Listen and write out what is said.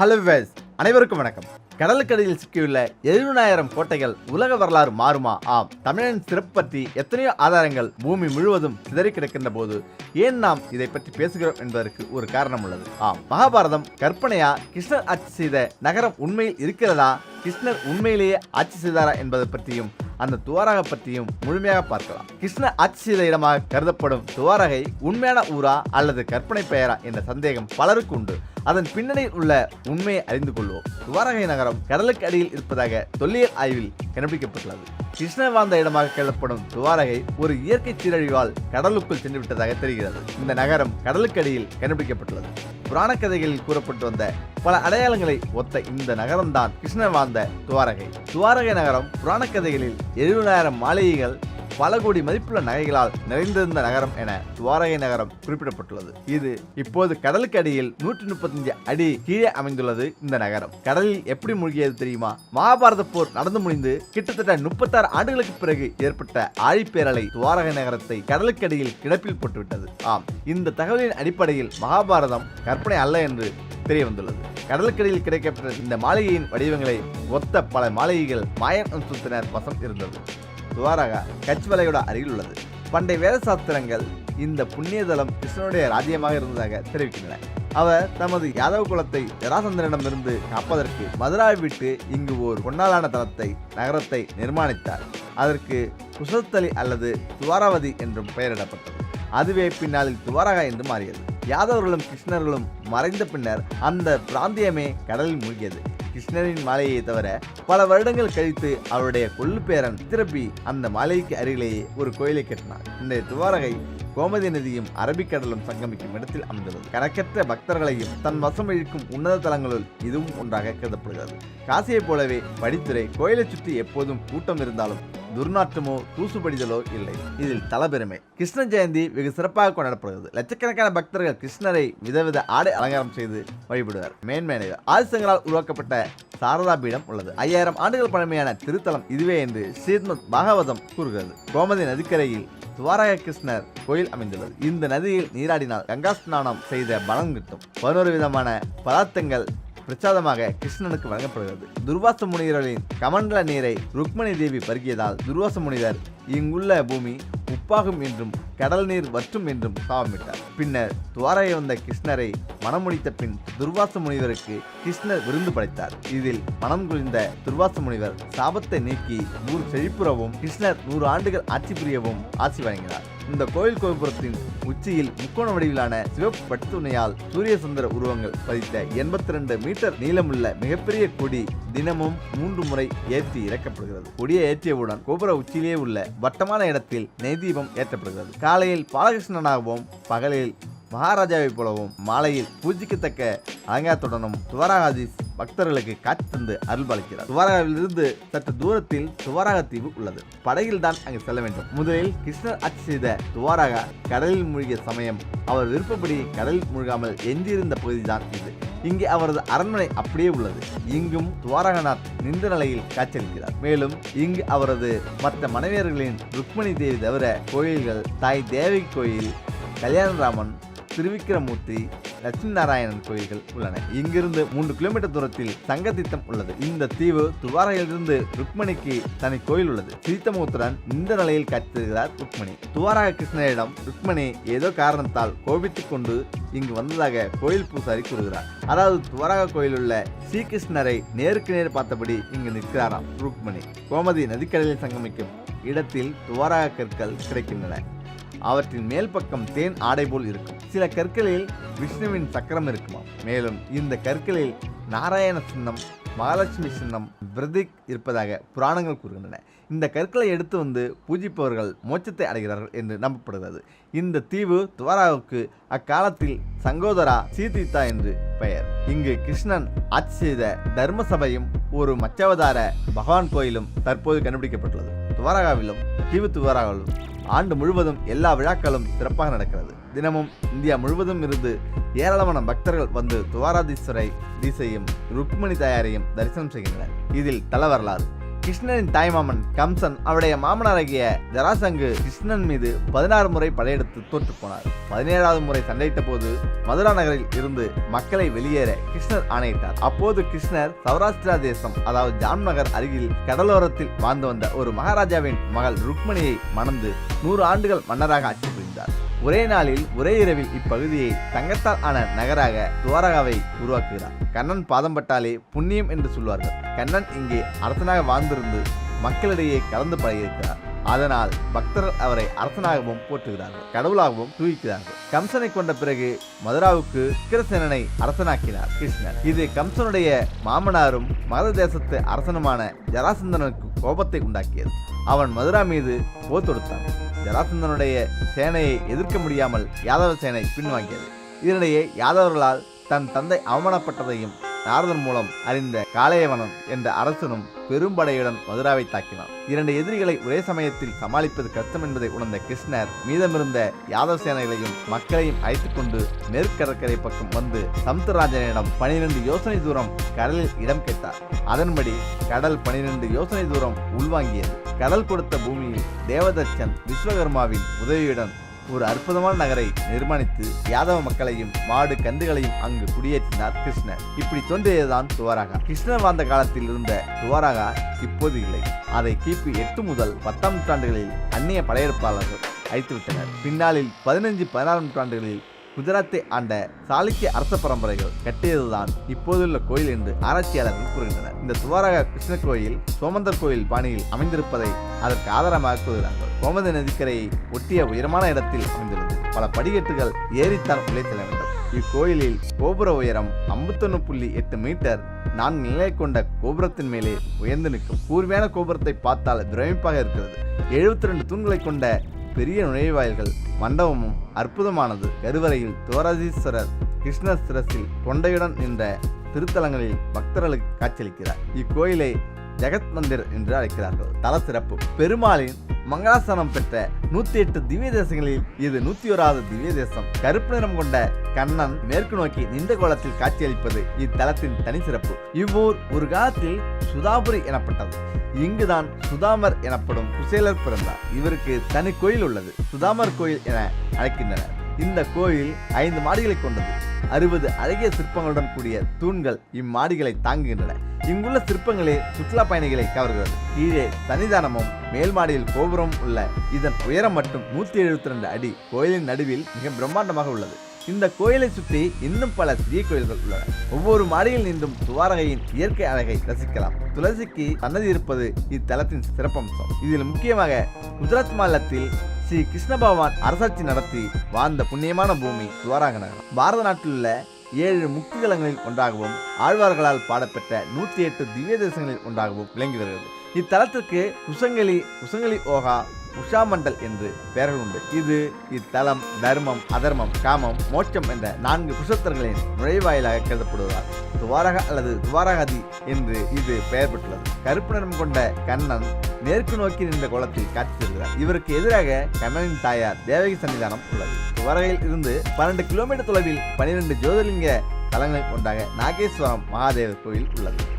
Hello ways அனைவருக்கும் வணக்கம். கடலுக்கடியில் சிக்கியுள்ள எழுநாயிரம் கோட்டைகள் உலக வரலாறு மாறுமா? ஆம். தமிழன் சிறப்பு பற்றி எத்தனையோ ஆதாரங்கள் பூமி முழுவதும் சிதறி கிடக்கின்ற போது ஏன் நாம் இதை பற்றி பேசுகிறோம் என்பதற்கு ஒரு காரணம் உள்ளது. ஆம். மகாபாரதம் கற்பனையா கிருஷ்ணர் ஆட்சி செய்த நகரம் உண்மையில் இருக்கிறதா? கிருஷ்ணர் உண்மையிலேயே ஆட்சி செய்தாரா என்பதை பற்றியும் அந்த துவாரகை பற்றியும் முழுமையாக பார்க்கலாம். கிருஷ்ண ஆட்சி இடமாக கருதப்படும் துவாரகை உண்மையான ஊரா அல்லது கற்பனை பெயரா என்ற சந்தேகம் பலருக்கு உண்டு. அதன் பின்னணியில் உள்ள உண்மையை அறிந்து கொள்வோம். துவாரகை நகரம் கடலுக்கு அடியில் இருப்பதாக தொல்லியல் ஆய்வில் கண்டுபிடிக்கப்பட்டுள்ளது. கிருஷ்ணவாந்த இடமாக கருதப்படும் துவாரகை ஒரு இயற்கை சீரழிவால் கடலுக்குள் சென்றுவிட்டதாக தெரிகிறது. இந்த நகரம் கடலுக்கு அடியில் கண்டுபிடிக்கப்பட்டுள்ளது. புராண கதைகளில் கூறப்பட்டு வந்த பல அடையாளங்களை ஒத்த இந்த நகரம்தான் கிருஷ்ணவாந்த துவாரகை. துவாரகை நகரம் புராண கதைகளில் எழுபதாயிரம் மாளிகைகள் பல கோடி மதிப்புள்ள நகைகளால் நிறைந்திருந்த நகரம் என துவாரகை நகரம் குறிப்பிடப்பட்டுள்ளது. இது இப்போது கடலுக்கு அடியில் நூற்றி முப்பத்தஞ்சு அடி கீழே அமைந்துள்ளது இந்த நகரம். கடலில் எப்படி மூழ்கியது தெரியுமா? மகாபாரத போர் நடந்து முடிந்து கிட்டத்தட்ட முப்பத்தாறு ஆண்டுகளுக்கு பிறகு ஏற்பட்ட ஆழிப்பேரலை துவாரகை நகரத்தை கடலுக்கு அடியில் கிடப்பில் போட்டுவிட்டது. ஆம் இந்த தகவலின் அடிப்படையில் மகாபாரதம் கற்பனை அல்ல என்று தெரிய வந்துள்ளது கடலுக்கடியில் கிடைக்கப்பட்ட இந்த மாளிகையின் வடிவங்களை ஒத்த பல மாளிகைகள் மாயன் வம்சத்தினர் வசம் இருந்தது. துவாரகா கட்ச் அருகில் உள்ளது. பண்டைய வேத சாஸ்திரங்கள் இந்த புண்ணியதலம் கிருஷ்ணனுடைய ராஜ்யமாக இருந்ததாக தெரிவிக்கின்றன. அவர் தமது யாதவ குலத்தை ஜராசந்திரனிடமிருந்து காப்பதற்கு மதுராவை விட்டு இங்கு ஓர் பொன்னாலான தலத்தை நகரத்தை நிர்மாணித்தார். அதற்கு குசத்தலி அல்லது துவாராவதி என்றும் பெயரிடப்பட்டது. அதுவே பின்னாளில் துவாரகா என்று மாறியது. யாதவர்களும் கிருஷ்ணர்களும் மறைந்த பின்னர் அந்த பிராந்தியமே கடலில் மூழ்கியது. கிருஷ்ணரின் மாலையை தவிர பல வருடங்கள் கழித்து அவருடைய கொள்ளு பேரன் திருப்பி அந்த மாலைக்கு அருகிலேயே ஒரு கோயிலை கட்டினார். இந்த துவாரகை கோமதி நதியும் அரபிக்கடலும் சங்கமிக்கும் இடத்தில் அமைந்துள்ளது. கணக்கற்ற பக்தர்களையும் தன் வசம் இழுக்கும் உன்னத தலங்களுள் இதுவும் ஒன்றாக கருதப்படுகிறது. காசியைப் போலவே படித்துறை கோயிலை சுற்றி எப்போதும் கூட்டம் இருந்தாலும் துர்நாற்றமோ தூசுபடிதலோ இல்லை. இதில் தலபெருமை. கிருஷ்ண ஜெயந்தி வெகு சிறப்பாக கொண்டாடப்படுகிறது. லட்சக்கணக்கான பக்தர்கள் கிருஷ்ணரை விதவித ஆடை அலங்காரம் செய்து வழிபடுவார். மேன்மேனைவர் ஆதிசங்கரால் உருவாக்கப்பட்ட சாரதா பீடம் உள்ளது. ஐயாயிரம் ஆண்டுகள் பழமையான திருத்தலம் இதுவே என்று ஸ்ரீமத் பாகவதம் கூறுகிறது. கோமதி நதிக்கரையில் துவாரக கிருஷ்ணர் கோயில் அமைந்துள்ளது. இந்த நதியில் நீராடினால் கங்கா ஸ்நானம் செய்த பலம் கிட்டும். பதினோரு விதமான பதார்த்தங்கள் பிரசாதமாக கிருஷ்ணனுக்கு வழங்கப்படுகிறது. துர்வாச முனிவர்களின் கமண்டல நீரை ருக்மணி தேவி பருகியதால் துர்வாச முனிவர் இங்குள்ள பூமி உப்பாகும் என்றும் கடல் நீர் வற்றும் என்றும் சாபமிட்டார். பின்னர் துவாரையை வந்த கிருஷ்ணரை மனம் முடித்த பின் துர்வாச முனிவருக்கு கிருஷ்ணர் விருந்து படைத்தார். இதில் மனம் குளிர்ந்த துர்வாச முனிவர் சாபத்தை நீக்கி ஊர் செழிப்புறவும் கிருஷ்ணர் நூறு ஆண்டுகள் ஆட்சி புரியவும் ஆட்சி வழங்கினார். இந்த கோயில் கோபுரத்தின் உச்சியில் முக்கோண வடிவிலான சிவப்பு பட்டுணையால் சூரிய சுந்தர உருவங்கள் பதித்த எண்பத்தி ரெண்டு மீட்டர் நீளமுள்ள மிகப்பெரிய கொடி தினமும் மூன்று முறை ஏற்றி இறக்கப்படுகிறது. கொடியை ஏற்றியவுடன் கோபுர உச்சியிலே உள்ள வட்டமான இடத்தில் நெய் தீபம் ஏற்றப்படுகிறது. காலையில் பாலகிருஷ்ணனாகவும் பகலில் மகாராஜாவைப் போலவும் மாலையில் பூஜிக்கத்தக்க அலங்காரத்துடனும் துவராகாதீஸ் பக்தர்களுக்கு காட்சி தந்து அருள்பாலிக்கிறார் துவாரகாவிலிருந்து சற்று தூரத்தில் துவாரகா தீவு உள்ளது. படகில் தான் அங்கு செல்ல வேண்டும். முதலில் கிருஷ்ணர் ஆட்சி செய்த துவாரகா கடலில் மூழ்கிய சமயம் அவர் விருப்பப்படி கடலில் மூழ்காமல் எஞ்சியிருந்த பகுதிதான் இது. இங்கே அவரது அரண்மனை அப்படியே உள்ளது. இங்கும் துவாரகநாத் நின்ற நிலையில் காட்சியளிக்கிறார். மேலும் இங்கு அவரது மற்ற மனைவியர்களின் ருக்மணி தேவி தவிர கோயில்கள் தாய் தேவி கோயில் கல்யாணராமன் திருவிக்கிரமூர்த்தி லட்சுமி நாராயணன் கோயில்கள் உள்ளன. இங்கிருந்து மூன்று கிலோமீட்டர் தூரத்தில் சங்கதித்தம் உள்ளது. இந்த தீவு துவாரகையிலிருந்து ருக்மணிக்கு தனி கோயில் உள்ளது. சீத்தமூத்துடன் இந்த நிலையில் கற்றுகிறார் ருக்மணி. துவாரக கிருஷ்ணனிடம் ருக்மணி ஏதோ காரணத்தால் கோபித்துக் கொண்டு இங்கு வந்ததாக கோயில் பூசாரி கூறுகிறார். அதாவது துவாரக கோயில் உள்ள ஸ்ரீகிருஷ்ணரை நேருக்கு நேர் பார்த்தபடி இங்கு நிற்கிறாராம் ருக்மணி. கோமதி நதிக்கடலில் சங்கமிக்கும் இடத்தில் துவாரக கற்கள் கிடைக்கின்றன. அவற்றின் மேல் பக்கம் தேன் ஆடை போல் இருக்கும். சில கற்களில் விஷ்ணுவின் சக்கரம் இருக்குமாம். மேலும் இந்த கற்களில் நாராயண சின்னம் மகாலட்சுமி சின்னம் பிரதிக் இருப்பதாக புராணங்கள் கூறுகின்றன. இந்த கற்களை எடுத்து வந்து பூஜிப்பவர்கள் மோட்சத்தை அடைகிறார்கள் என்று நம்பப்படுகிறது. இந்த தீவு துவாராவுக்கு அக்காலத்தில் சங்கோதரா சீதீதா என்று பெயர். இங்கு கிருஷ்ணன் ஆட்சி செய்த தர்ம சபையும் ஒரு மச்சவதார பகவான் கோயிலும் தற்போது கண்டுபிடிக்கப்பட்டுள்ளது. துவாரகாவிலும் தீவு துவாராவிலும் ஆண்டு முழுவதும் எல்லா விழாக்களும் சிறப்பாக நடக்கிறது. தினமும் இந்தியா முழுவதும் இருந்து ஏராளமான பக்தர்கள் வந்து துவாராதீஸ்வரை தீசையும் ருக்மணி தாயாரையும் தரிசனம் செய்கின்றனர். இதில் தல வரலாறு கிருஷ்ணனின் தாய்மாமன் கம்சன் அவருடைய மாமனாராகிய ஜராசங்கு கிருஷ்ணன் மீது பதினாறு முறை படையெடுத்து தோற்று போனார். பதினேழாவது முறை சண்டையிட்ட போது மதுரா நகரில் இருந்து மக்களை வெளியேற கிருஷ்ணர் ஆணையிட்டார். அப்போது கிருஷ்ணர் சௌராஷ்டிரா தேசம் அதாவது ஜாம்நகர் அருகில் கடலோரத்தில் வாழ்ந்து வந்த ஒரு மகாராஜாவின் மகள் ருக்மணியை மணந்து நூறு ஆண்டுகள் மன்னராக ஆட்சி புரிந்தார். ஒரே நாளில் ஒரே இரவில் இப்பகுதியை தங்கத்தால் ஆன நகராக துவாரகாவை உருவாக்குகிறார். கண்ணன் பாதம் பட்டாலே புண்ணியம் என்று சொல்வார்கள். கண்ணன் இங்கே அரசனாக வாழ்ந்திருந்து மக்களிடையே கலந்து பழகியிருக்கிறார். அதனால் பக்தர்கள் அவரை அரசனாகவும் போற்றுகிறார்கள் கடவுளாகவும் தூவிக்கிறார்கள். கம்சனை கொண்ட பிறகு மதுராவுக்கு கிருஷ்ணனை அரசனாக்கினார் கிருஷ்ணர். இது கம்சனுடைய மாமனாரும் மகத தேசத்து அரசனுமான ஜராசந்தனுக்கு கோபத்தை உண்டாக்கியது. அவன் மதுரா மீது போர் தொடுத்தான். ஜராசந்தனுடைய சேனையை எதிர்க்க முடியாமல் யாதவ சேனை பின்வாங்கியது. இதனிடையே யாதவர்களால் தன் தந்தை அவமானப்பட்டதையும் நாரதன் மூலம் அறிந்த காளையவனன் என்ற அரசனும் பெரும்படையுடன் மதுராவை தாக்கினான். இரண்டு எதிரிகளை ஒரே சமயத்தில் சமாளிப்பது கஷ்டம் என்பதை உணர்ந்த கிருஷ்ணர் மீதமிருந்த யாதவ சேனைகளையும் மக்களையும் அழைத்துக் கொண்டு மேற்கடற்கரை பக்கம் வந்து சமுத்திரராஜனிடம் பனிரெண்டு யோசனை தூரம் கடலில் இடம் கேட்டார். அதன்படி கடல் பனிரெண்டு யோசனை தூரம் உள்வாங்கியது. கடல் கொடுத்த பூமியில் தேவதச்சன் விஸ்வகர்மாவின் உதவியுடன் ஒரு அற்புதமான நகரை நிர்மாணித்து யாதவ மக்களையும் மாடு கன்றுகளையும் அங்கு குடியேற்றினார் கிருஷ்ணர். இப்படி தோன்றியதுதான் துவாரகா. கிருஷ்ணர் வாழ்ந்த காலத்தில் இருந்த துவாரகா இப்போது இல்லை. அதை கிபி எட்டு முதல் பத்தாம் நூற்றாண்டுகளில் அந்நிய படையெடுப்பாளர்கள் அழித்துவிட்டனர். பின்னாளில் பதினஞ்சு பதினாறாம் நூற்றாண்டுகளில் குஜராத்தை ஆண்ட சாளுக்கிய அரச பரம்பரைகள் கட்டியதுதான் இப்போதுள்ள கோயில் என்று ஆராய்ச்சியாளர்கள் கூறுகின்றனர். இந்த துவாரக கிருஷ்ண கோயில் சோமந்தர் கோயில் பாணியில் அமைந்திருப்பதை அதற்கு ஆதாரமாக கூறுகிறார்கள். கோமதி நதிக்கரையை ஒட்டிய உயரமான இடத்தில் அமைந்துள்ளது. பல படிக்கட்டுகள் ஏறித்தான் உள்ளே செல்ல வேண்டும் இக்கோயிலில் கோபுர உயரம் ஐம்பத்தொன்னு புள்ளி எட்டு மீட்டர். நான்கு நிலை கொண்ட கோபுரத்தின் மேலே உயர்ந்து நிற்கும் கூர்மையான கோபுரத்தை பார்த்தால் பிரமிப்பாக இருக்கிறது. எழுபத்தி ரெண்டு தூண்களை கொண்ட பெரிய நுழைவாயில்கள் மண்டபமும் அற்புதமானது. கருவறையில் துவராஜீஸ்வரர் கிருஷ்ணர் சிரசில் கொண்டையுடன் நின்ற திருத்தலங்களில் பக்தர்களுக்கு காட்சியளிக்கிறார். இக்கோயிலை ஜெகத் மந்திர் என்று அழைக்கிறார்கள். தல சிறப்பு பெருமாளின் மங்களாசனம் பெற்ற நூத்தி எட்டு திவ்ய தேசங்களில் இது நூத்தி ஓராவது திவ்ய தேசம் கருப்பு நிறம் கொண்ட கண்ணன் மேற்கு நோக்கி நின்ற கோலத்தில் காட்சியளிப்பது இத்தலத்தின் தனி சிறப்பு. இவ்வூர் ஒரு காலத்தில் சுதாபுரி எனப்பட்டது. இங்குதான் சுதாமர் எனப்படும் குசேலர் பிறந்தார். இவருக்கு தனி கோயில் உள்ளது. சுதாமர் கோயில் என அழைக்கின்றனர். இந்த கோயில் ஐந்து மாடிகளை கொண்டது. அறுபது அழகிய சிற்பங்களுடன் கூடிய தூண்கள் இம்மாடிகளை தாங்குகின்றன. இங்குள்ள சிற்பங்களே சுற்றுலா பயணிகளை கவர்கிறது. கீழே சன்னிதானமும் மேல் மாடியில் கோபுரம் உள்ள இதன் உயரம் மட்டும் நூத்தி எழுபத்தி ரெண்டு அடி. கோயிலின் நடுவில் மிக பிரம்மாண்டமாக உள்ளது. இந்த கோயிலை சுற்றி இன்னும் பல சிறிய கோயில்கள் உள்ளன. ஒவ்வொரு மாடியில் நின்றும் துவாரகையின் இயற்கை அழகை ரசிக்கலாம். துளசிக்கு சன்னதி இருப்பது இத்தலத்தின் சிறப்பம்சம். இதில் முக்கியமாக குஜராத் மாநிலத்தில் ஸ்ரீ கிருஷ்ண பகவான் அரசாட்சி நடத்தி வாழ்ந்த புண்ணியமான பூமி துவாரக நகரம் பாரத நாட்டில் உள்ள ஏழு முக்திதலங்களில் ஒன்றாகவும் ஆழ்வார்களால் பாடப்பெற்ற நூற்றி எட்டு திவ்ய தேசங்களில் ஒன்றாகவும் விளங்கி வருகிறது. இத்தலத்திற்கு குசங்கலி குசங்கலி ஓகா உஷா மண்டல் என்று பெயர்கள் உண்டு. இது இத்தலம் தர்மம் அதர்மம் காமம் மோட்சம் என்ற நான்கு குஷத்தர்களின் நுழைவாயிலாக கருதப்படுவதால் துவாரக அல்லது துவாரகதி என்று இது பெயர் பெற்றுள்ளது. கருப்பு நிறம் கொண்ட கண்ணன் மேற்கு நோக்கி நின்ற கோலத்தில் காட்சி தருகிறார் இவருக்கு எதிராக கண்ணனின் தாயார் தேவகி சன்னிதானம் உள்ளது. துவாரகையில் இருந்து பன்னெண்டு கிலோமீட்டர் தொலைவில் பனிரெண்டு ஜோதிர்லிங்க தலங்களில் ஒன்றாக நாகேஸ்வரம் மகாதேவர் கோயில் உள்ளது.